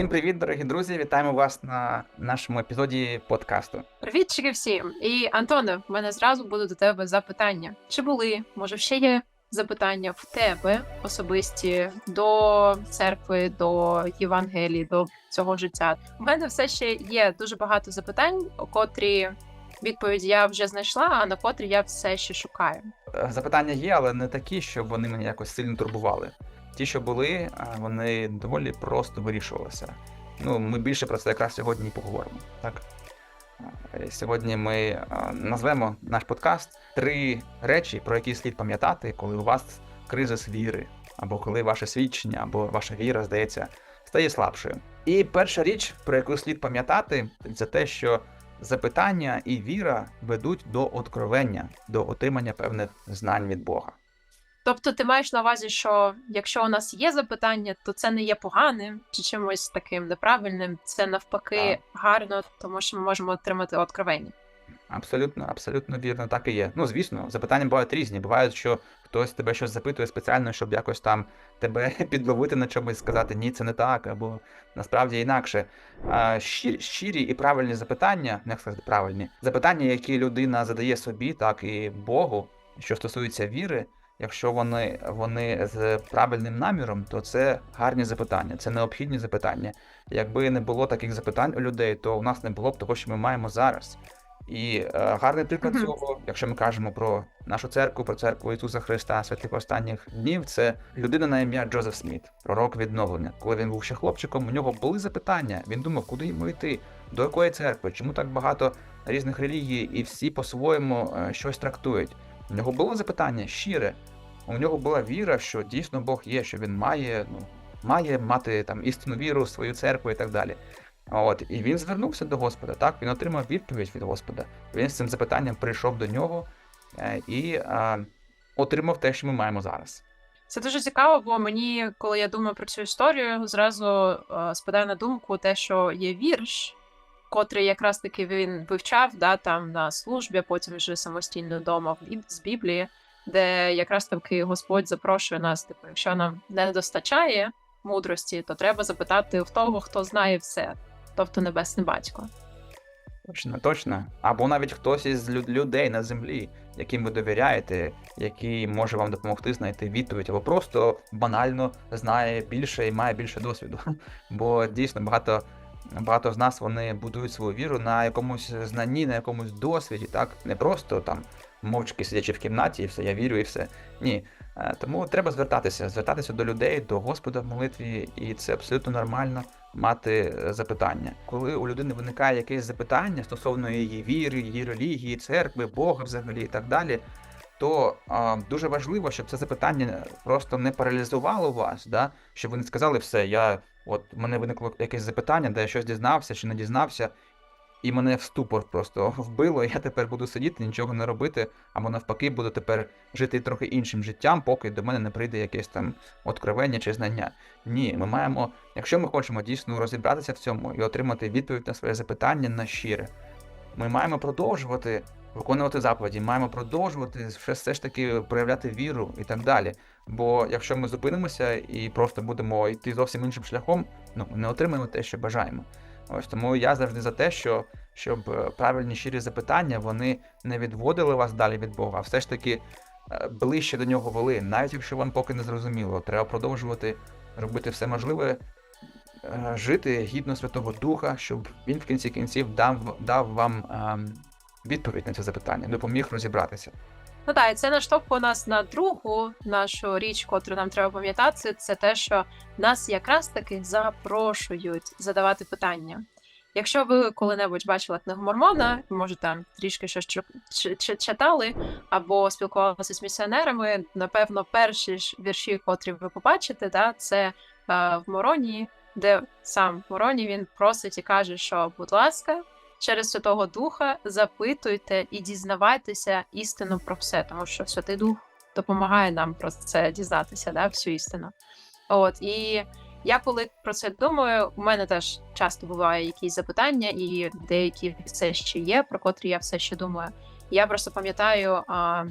Всім привіт, дорогі друзі! Вітаємо вас на нашому епізоді подкасту. Привітчики всім! І Антоне, в мене зразу будуть до тебе запитання. Чи були, може, ще є запитання в тебе особисті до церкви, до Євангелії, до цього життя? У мене все ще є дуже багато запитань, котрі відповіді я вже знайшла, а на котрі я все ще шукаю. Е, Запитання є, але не такі, щоб вони мене якось сильно турбували. Ті, що були, вони доволі просто вирішувалися. Ну, ми більше про це якраз сьогодні і поговоримо. Так? Е, Сьогодні ми назвемо наш подкаст три речі, про які слід пам'ятати, коли у вас кризис віри, або коли ваше свідчення, або ваша віра, здається, стає слабшою. І перша річ, про яку слід пам'ятати, це те, що запитання і віра ведуть до откровення, до отримання певних знань від Бога. Тобто, ти маєш на увазі, що якщо у нас є запитання, то це не є поганим чи чимось таким неправильним, це навпаки гарно, тому що ми можемо отримати откровення. Абсолютно, абсолютно вірно, так і є. Ну, звісно, запитання бувають різні. Бувають, що хтось тебе щось запитує спеціально, щоб якось там тебе підловити на чомусь, сказати ні, це не так, або насправді інакше. А, щирі, щирі і правильні запитання, не сказати правильні, запитання, які людина задає собі, так і Богу, що стосується віри. Якщо вони, вони з правильним наміром, то це гарні запитання, це необхідні запитання. Якби не було таких запитань у людей, то у нас не було б того, що ми маємо зараз. І е, гарний приклад Мгм. цього, якщо ми кажемо про нашу церкву, про церкву Ісуса Христа, святих останніх днів, це людина на ім'я Джозеф Сміт, пророк відновлення. Коли він був ще хлопчиком, у нього були запитання. Він думав, куди йому йти, до якої церкви, чому так багато різних релігій, і всі по-своєму е, щось трактують. У нього було запитання щире. У нього була віра, що дійсно Бог є, що він має, ну, має мати там істинну віру, свою церкву і так далі. От, і він звернувся до Господа, так, він отримав відповідь від Господа. Він з цим запитанням прийшов до нього е, і е, отримав те, що ми маємо зараз. Це дуже цікаво, бо мені, коли я думаю про цю історію, зразу е, спадає на думку те, що є вірш, котрий якраз таки він вивчав да, там на службі, потім вже самостійно вдома з Біблії, де якраз таки Господь запрошує нас, типу, якщо нам не достачає мудрості, то треба запитати в того, хто знає все, тобто небесний батько. Точно, точно. Або навіть хтось із лю- людей на землі, яким ви довіряєте, який може вам допомогти знайти відповідь, або просто банально знає більше і має більше досвіду. Бо дійсно багато, багато з нас вони будують свою віру на якомусь знанні, на якомусь досвіді, так? Не просто там мовчки сидячи в кімнаті, і все, я вірю і все. Ні. Е, Тому треба звертатися, звертатися до людей, до Господа в молитві, і це абсолютно нормально мати е, запитання. Коли у людини виникає якесь запитання стосовно її віри, її релігії, церкви, Бога взагалі і так далі, то а, дуже важливо, щоб це запитання просто не паралізувало вас, да? щоб ви не сказали все, я от мене виникло якесь запитання, де я щось дізнався чи не дізнався, і мене в ступор просто вбило, я тепер буду сидіти, нічого не робити, або навпаки, буду тепер жити трохи іншим життям, поки до мене не прийде якесь там откровення чи знання. Ні, ми маємо, якщо ми хочемо дійсно розібратися в цьому і отримати відповідь на своє запитання на щире, ми маємо продовжувати виконувати заповіді, маємо продовжувати все, все ж таки проявляти віру і так далі. Бо якщо ми зупинимося і просто будемо йти зовсім іншим шляхом, ну не отримаємо те, що бажаємо. Ось тому я завжди за те, що щоб е, правильні щирі запитання вони не відводили вас далі від Бога, а все ж таки е, ближче до нього вели, навіть якщо вам поки не зрозуміло, треба продовжувати робити все можливе, е, жити гідно Святого Духа, щоб він в кінці кінців дав, дав вам ем, відповідь на це запитання, допоміг розібратися. Ну так, і це наштовхує нас на другу нашу річ, котру нам треба пам'ятати, це те, що нас якраз таки запрошують задавати питання. Якщо ви коли-небудь бачили книгу Мормона, може там трішки щось читали або спілкувалися з місіонерами, напевно, перші ж вірші, котрі ви побачите, да, це е, в Мороні, де сам Мороні він просить і каже, що, будь ласка, через Святого Духа запитуйте і дізнавайтеся істину про все, тому що Святий Дух допомагає нам про це дізнатися, да, всю істину. От і я коли про це думаю, у мене теж часто буває якісь запитання, і деякі все ще є, про котрі я все ще думаю. Я просто пам'ятаю а,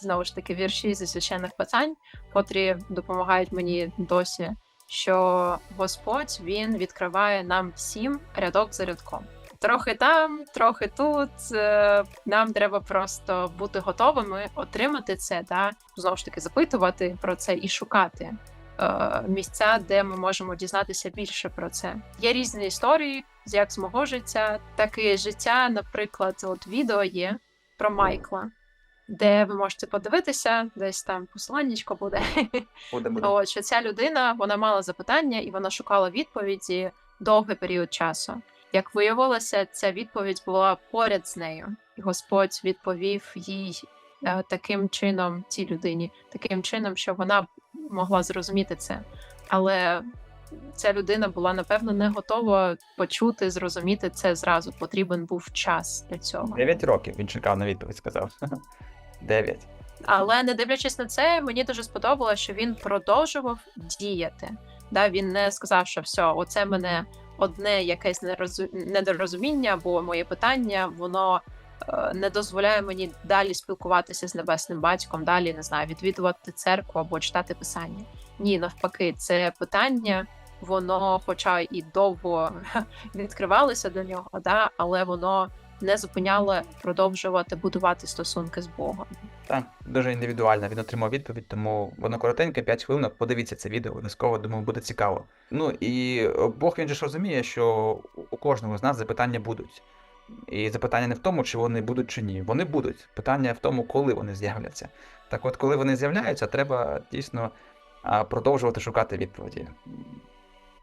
знову ж таки вірші зі священних писань, котрі допомагають мені досі що Господь він відкриває нам всім рядок за рядком. Трохи там, трохи тут. Е, Нам треба просто бути готовими отримати це, та знову ж таки запитувати про це і шукати е, місця, де ми можемо дізнатися більше про це. Є різні історії, як з мого життя, так і життя. Наприклад, от відео є про Майкла, де ви можете подивитися, десь там посиланнячко буде. Буде, буде. От що ця людина вона мала запитання і вона шукала відповіді довгий період часу. Як виявилося, ця відповідь була поряд з нею, і Господь відповів їй е, таким чином, цій людині, таким чином, що вона могла зрозуміти це. Але ця людина була напевно не готова почути, зрозуміти це зразу. Потрібен був час для цього. 9 років він чекав на відповідь, сказав. 9. Але не дивлячись на це, мені дуже сподобалося, що він продовжував діяти. Да, він не сказав, що все, оце мене одне якесь недорозуміння або моє питання, воно е, не дозволяє мені далі спілкуватися з небесним батьком, далі не знаю, відвідувати церкву або читати писання. Ні, навпаки, це питання, воно, хоча і довго відкривалося до нього, да, але воно не зупиняло продовжувати будувати стосунки з Богом. Так, дуже індивідуально він отримав відповідь, тому воно коротеньке, 5 хвилин. Подивіться це відео, обов'язково, думаю, буде цікаво. Ну і е, Бог він же ж розуміє, що у кожного з нас запитання будуть. І запитання не в тому, чи вони будуть чи ні. Вони будуть. Питання в тому, коли вони з'являться. Так от, коли вони з'являються, треба дійсно продовжувати шукати відповіді.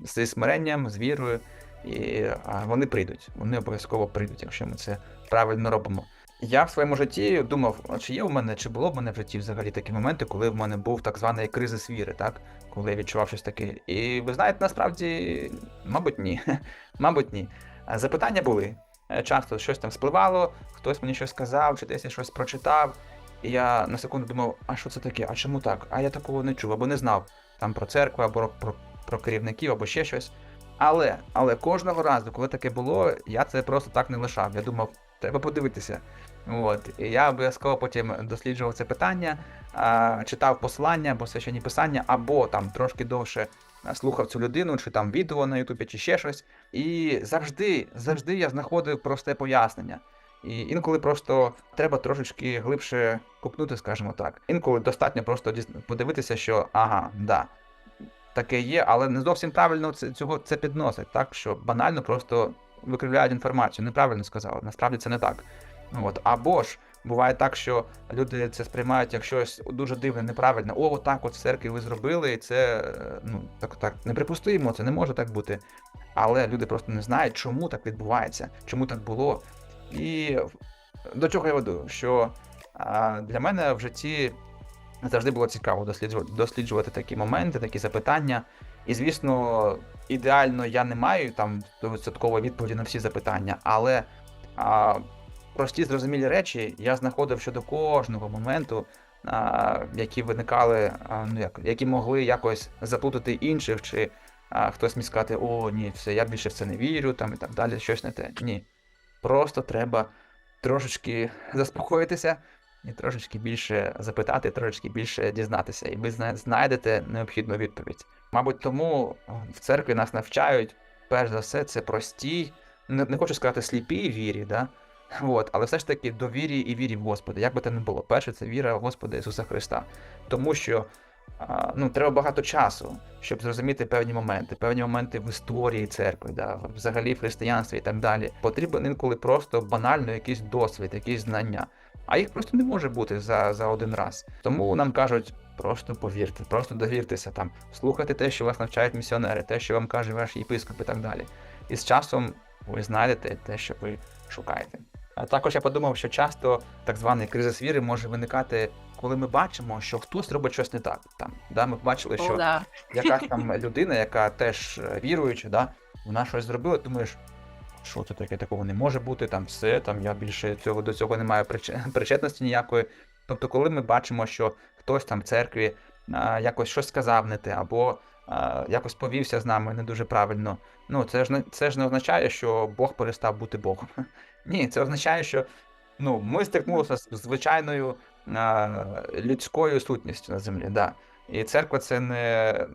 Зі смиренням, з вірою, і вони прийдуть. Вони обов'язково прийдуть, якщо ми це правильно робимо. Я в своєму житті думав, чи є у мене, чи було в мене в житті взагалі такі моменти, коли в мене був так званий кризис віри, так? Коли я відчував щось таке. І ви знаєте, насправді, мабуть, ні. мабуть, ні. Запитання були. Е, Часто щось там спливало, хтось мені щось сказав, чи десь я щось прочитав. І я на секунду думав, а що це таке? А чому так? А я такого не чув, або не знав там про церкву, або про, про керівників, або ще щось. Але, але кожного разу, коли таке було, я це просто так не лишав. Я думав, треба подивитися. От. І я обов'язково потім досліджував це питання, читав послання або священні писання, або там трошки довше слухав цю людину, чи там відео на Ютубі, чи ще щось. І завжди, завжди я знаходив просте пояснення. І інколи просто треба трошечки глибше купнути, скажімо так. Інколи достатньо просто подивитися, що ага, да, таке є, але не зовсім правильно це, цього це підносить, так що банально просто викривляють інформацію. Неправильно сказали, насправді це не так. От. Або ж буває так, що люди це сприймають як щось дуже дивне, неправильне. О, отак от в церкві ви зробили, і це е, ну, так, так неприпустимо, це не може так бути. Але люди просто не знають, чому так відбувається, чому так було. І до чого я веду? Що для мене в житті завжди було цікаво досліджувати, досліджувати такі моменти, такі запитання. І, звісно, ідеально я не маю там 100% відповіді на всі запитання, але а, прості зрозумілі речі я знаходив щодо кожного моменту, а, які виникали, а, ну як, які могли якось заплутати інших, чи а, хтось міг сказати, о, ні, все, я більше в це не вірю, там і так далі, щось не те. Ні. Просто треба трошечки заспокоїтися і трошечки більше запитати, трошечки більше дізнатися, і ви знайдете необхідну відповідь. Мабуть, тому в церкві нас навчають, перш за все, це простій, не, не хочу сказати сліпій вірі, да? От, але все ж таки довірі і вірі в Господа, як би це не було. Перше, це віра в Господа Ісуса Христа. Тому що ну, треба багато часу, щоб зрозуміти певні моменти, певні моменти в історії церкви, да, взагалі в християнстві і так далі. Потрібен інколи просто банально якийсь досвід, якісь знання. А їх просто не може бути за, за один раз. Тому нам кажуть, просто повірте, просто довіртеся там, слухайте те, що вас навчають місіонери, те, що вам каже ваш єпископ і так далі. І з часом ви знайдете те, що ви шукаєте. А також я подумав, що часто так званий кризис віри може виникати, коли ми бачимо, що хтось робить щось не так. Там, да, ми бачили, що О, да. якась там людина, яка теж е, віруюча, да, вона щось зробила, думаєш, що це таке, такого не може бути, там все, там я більше цього до цього не маю причетності ніякої. Тобто, коли ми бачимо, що хтось там в церкві а, якось щось сказав не те, або а, якось повівся з нами не дуже правильно, ну це ж не це ж не означає, що Бог перестав бути Богом. Ні, це означає, що ну, ми стикнулися з звичайною а, людською сутністю на землі. Да. І церква це не,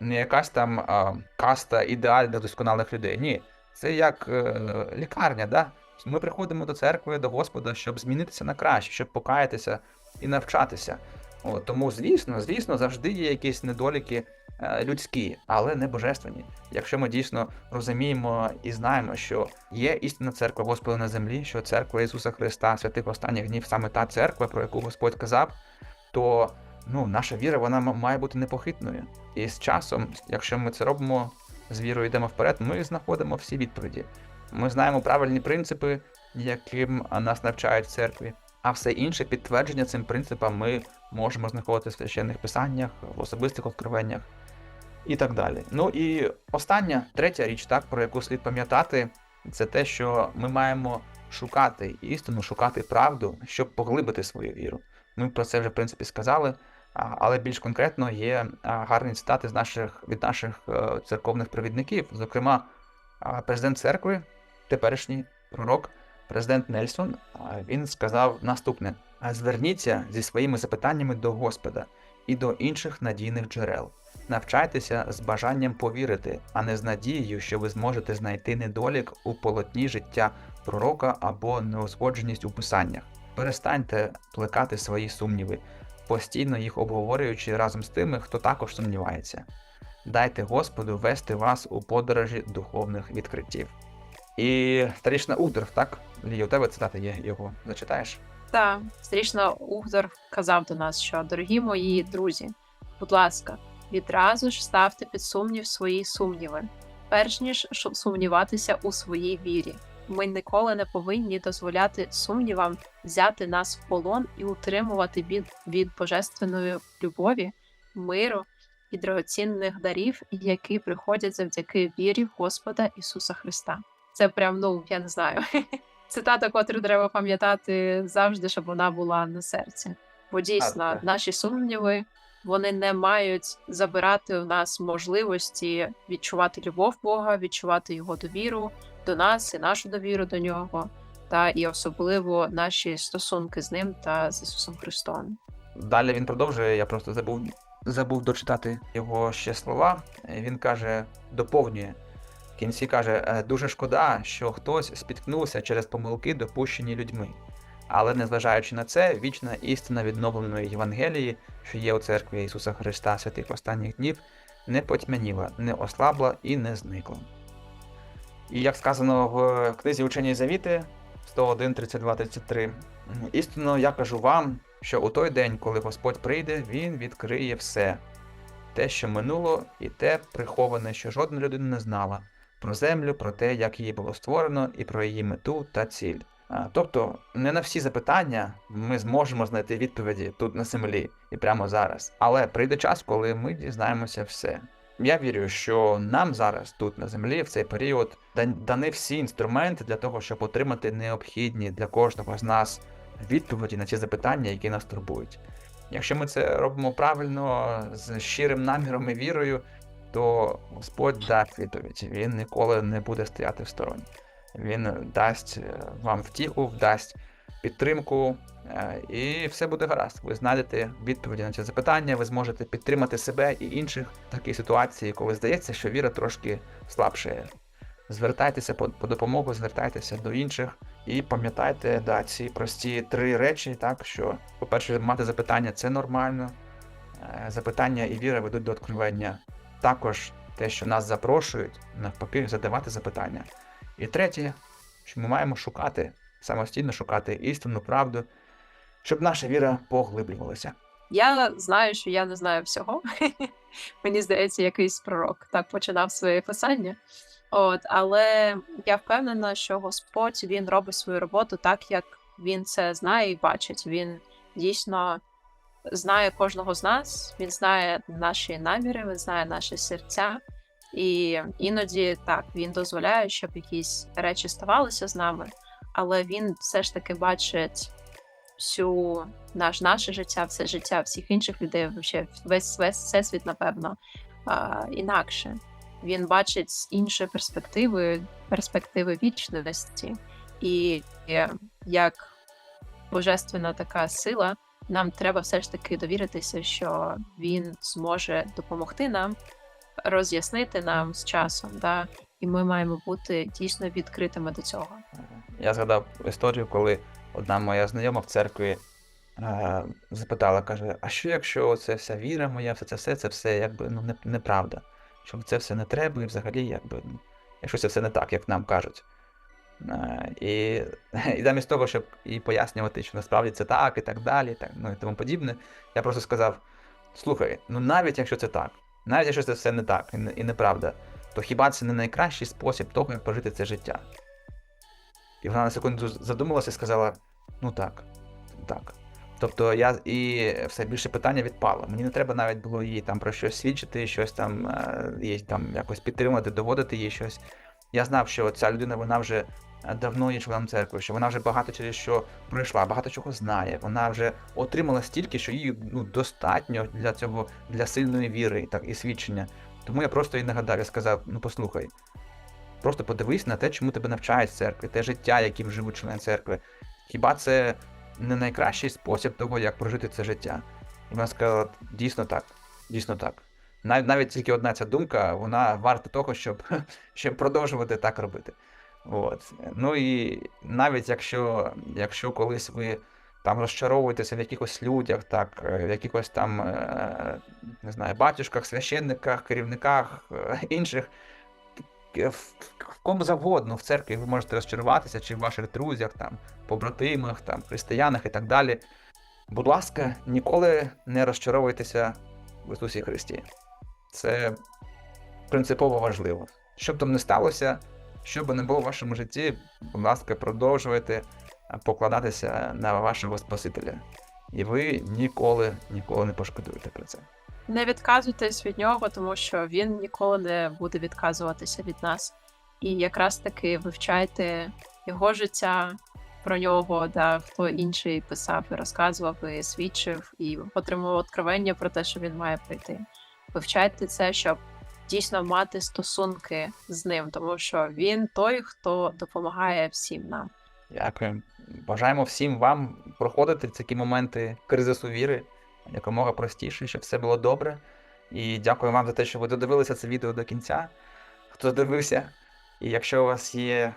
не якась там а, каста ідеальних досконалих людей. Ні, це як е, лікарня, да? Ми приходимо до церкви, до Господа, щоб змінитися на краще, щоб покаятися і навчатися. О, тому, звісно, звісно, завжди є якісь недоліки е, людські, але не божественні. Якщо ми дійсно розуміємо і знаємо, що є істинна церква Господа на землі, що церква Ісуса Христа, святих останніх днів, саме та церква, про яку Господь казав, то ну, наша віра вона має бути непохитною. І з часом, якщо ми це робимо з вірою йдемо вперед, ми знаходимо всі відповіді. Ми знаємо правильні принципи, яким нас навчають в церкві, а все інше підтвердження цим принципам ми можемо знаходити в священних писаннях, в особистих откровеннях і так далі. Ну і остання, третя річ, так, про яку слід пам'ятати, це те, що ми маємо шукати істину, шукати правду, щоб поглибити свою віру. Ми про це вже в принципі сказали. Але більш конкретно є гарні цитати з наших від наших е, церковних провідників. Зокрема, президент церкви, теперішній пророк, президент Нельсон, він сказав наступне: зверніться зі своїми запитаннями до Господа і до інших надійних джерел. Навчайтеся з бажанням повірити, а не з надією, що ви зможете знайти недолік у полотні життя пророка або неузгодженість у писаннях. Перестаньте плекати свої сумніви, постійно їх обговорюючи разом з тими, хто також сумнівається. Дайте Господу вести вас у подорожі духовних відкриттів. І старішна Утерф, так? Лія, у тебе цитати є його. Зачитаєш? Та стрічно Угдор казав до нас, що дорогі мої друзі, будь ласка, відразу ж ставте під сумнів свої сумніви, перш ніж сумніватися у своїй вірі. Ми ніколи не повинні дозволяти сумнівам взяти нас в полон і утримувати від, від божественної любові, миру і драгоцінних дарів, які приходять завдяки вірі в Господа Ісуса Христа. Це прям, ну я не знаю. цитата, котру треба пам'ятати завжди, щоб вона була на серці. Бо дійсно, наші сумніви вони не мають забирати у нас можливості відчувати любов Бога, відчувати його довіру до нас і нашу довіру до нього, та і особливо наші стосунки з ним та з Ісусом Христом. Далі він продовжує, я просто забув, забув дочитати його ще слова. Він каже, доповнює. В кінці каже: «Е, дуже шкода, що хтось спіткнувся через помилки, допущені людьми. Але незважаючи на це, вічна істина відновленої Євангелії, що є у церкві Ісуса Христа святих останніх днів, не потьмяніла, не ослабла і не зникла. І як сказано в книзі Учені Завіти 101, 32, 33, істинно я кажу вам, що у той день, коли Господь прийде, Він відкриє все. Те, що минуло, і те приховане, що жодна людина не знала, про землю, про те, як її було створено, і про її мету та ціль. Тобто, не на всі запитання ми зможемо знайти відповіді тут на землі і прямо зараз. Але прийде час, коли ми дізнаємося все. Я вірю, що нам зараз тут на землі в цей період дан- дані всі інструменти для того, щоб отримати необхідні для кожного з нас відповіді на ті запитання, які нас турбують. Якщо ми це робимо правильно, з щирим наміром і вірою, то Господь дасть відповідь. Він ніколи не буде стояти в стороні. Він дасть е, вам втіху, дасть підтримку, е, і все буде гаразд. Ви знайдете відповіді на ці запитання, ви зможете підтримати себе і інших в такій ситуації, коли здається, що віра трошки слабшає. Звертайтеся по, по допомогу, звертайтеся до інших і пам'ятайте да, ці прості три речі, так що, по-перше, мати запитання це нормально. Е, Запитання і віра ведуть до откровення. Також те, що нас запрошують, навпаки, задавати запитання. І третє, що ми маємо шукати, самостійно шукати істинну правду, щоб наша віра поглиблювалася. Я знаю, що я не знаю всього. Мені здається, якийсь пророк так починав своє писання. От, але я впевнена, що Господь він робить свою роботу так, як він це знає і бачить. Він дійсно знає кожного з нас, він знає наші наміри, він знає наші серця. І іноді так він дозволяє, щоб якісь речі ставалися з нами, але він все ж таки бачить всю наш, наше життя, все життя всіх інших людей, весь весь всесвіт, напевно, а, інакше. Він бачить з іншої перспективи, перспективи вічності. І як божественна така сила, нам треба все ж таки довіритися, що він зможе допомогти нам роз'яснити нам з часом, да? і ми маємо бути дійсно відкритими до цього. Я згадав історію, коли одна моя знайома в церкві е, запитала, каже: а що якщо це вся віра моя, все це все, це все якби ну, не, неправда? Що це все не треба, і взагалі, якби, ну, якщо це все не так, як нам кажуть. Е, і, і замість того, щоб і пояснювати, що насправді це так, і так далі, і так, ну і тому подібне, я просто сказав: слухай, ну навіть якщо це так, навіть якщо це все не так і, і неправда, то хіба це не найкращий спосіб того, як прожити це життя? І вона на секунду задумалася і сказала: ну так, так. Тобто я і все більше питання відпало. Мені не треба навіть було їй там про щось свідчити, щось там, е, їй там якось підтримати, доводити їй щось. Я знав, що ця людина вона вже давно є членом церкви, що вона вже багато через що пройшла, багато чого знає. Вона вже отримала стільки, що їй ну, достатньо для цього для сильної віри так і свідчення. Тому я просто їй нагадав, я сказав: ну послухай, просто подивись на те, чому тебе навчають в церкві, те життя, яким живуть члени церкви. Хіба це не найкращий спосіб того, як прожити це життя? І вона сказала, дійсно так, дійсно так. Навіть, навіть тільки одна ця думка, вона варта того, щоб, щоб продовжувати так робити. От. Ну і навіть якщо, якщо колись ви там розчаровуєтеся в якихось людях, так, е, в якихось там, е, не знаю, батюшках, священниках, керівниках, е, інших, в, в кому завгодно в церкві ви можете розчаруватися, чи в ваших друзях, там, побратимах, там, християнах і так далі. Будь ласка, ніколи не розчаровуйтеся в Ісусі Христі. Це принципово важливо. Що б там не сталося, що би не було в вашому житті, будь ласка, продовжуйте покладатися на вашого Спасителя. І ви ніколи, ніколи не пошкодуєте про це. Не відказуйтесь від нього, тому що він ніколи не буде відказуватися від нас. І якраз таки вивчайте його життя про нього, да, хто інший писав і розказував, і свідчив, і отримував откровення про те, що він має прийти. Вивчайте це, щоб дійсно мати стосунки з ним, тому що він той, хто допомагає всім нам. Дякую. Бажаємо всім вам проходити такі моменти кризису віри якомога простіше, щоб все було добре. І дякую вам за те, що ви додивилися це відео до кінця. Хто дивився. І якщо у вас є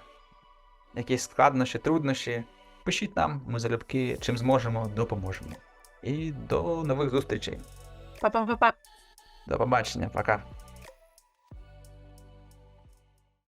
якісь складнощі, труднощі, пишіть нам, ми залюбки чим зможемо, допоможемо. І до нових зустрічей. Па-па-па-па! До побачення, пока.